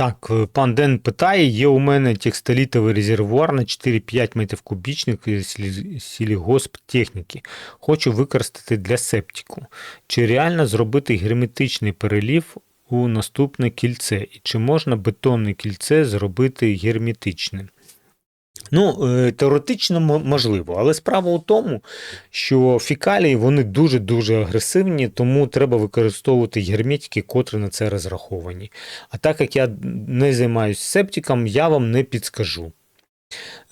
Так, е, пан Ден питає: є у мене текстолітовий резервуар на 4-5 метрів кубічних сілі- сілігосп техніки. Хочу використати для септику. Чи реально зробити герметичний перелів у наступне кільце? І чи можна бетонне кільце зробити герметичним? Ну, е, теоретично можливо, але справа у тому, що фікалії вони дуже-дуже агресивні, тому треба використовувати герметики, котрі на це розраховані. А так як я не займаюся септиком, я вам не підскажу.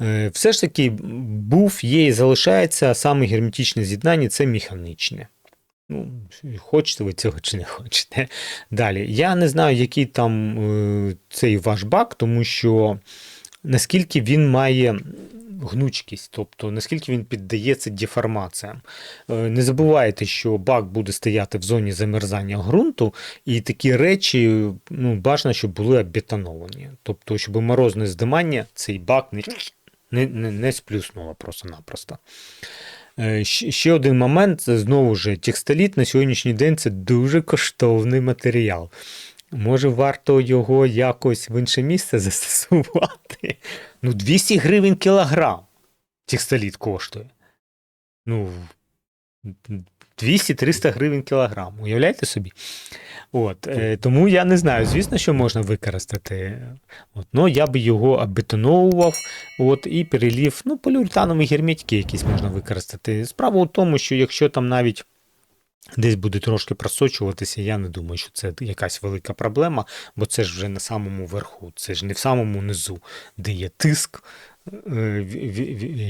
Е, Все ж таки, був, є і залишається саме герметичне з'єднання це механічне. Ну, хочете ви цього чи не хочете. Далі. Я не знаю, який там е, цей ваш бак, тому що наскільки він має гнучкість, тобто наскільки він піддається деформаціям. Е, Не забувайте, що бак буде стояти в зоні замерзання ґрунту, і такі речі ну, бажано, щоб були обетоновані. Тобто, щоб морозне здимання цей бак не, не, не, не сплюснуло просто-напросто. Е, Ще один момент, знову ж текстоліт на сьогоднішній день це дуже коштовний матеріал. Може, варто його якось в інше місце застосувати? Ну, 200 гривень кілограм текстоліт коштує. Ну, 200-300 гривень кілограм. Уявляєте собі? От, е, тому я не знаю, звісно, що можна використати. От, ну, я би його обетоновував от, і перелів, ну, поліуретанові герметики якісь можна використати. Справа у тому, що якщо там навіть десь буде трошки просочуватися, я не думаю, що це якась велика проблема, бо це ж вже на самому верху, це ж не в самому низу, де є тиск е,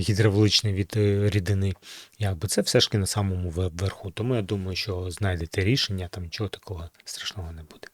гідравличний від е, рідини. Якби це все ж таки на самому ве- верху. Тому я думаю, що знайдете рішення, там нічого такого страшного не буде.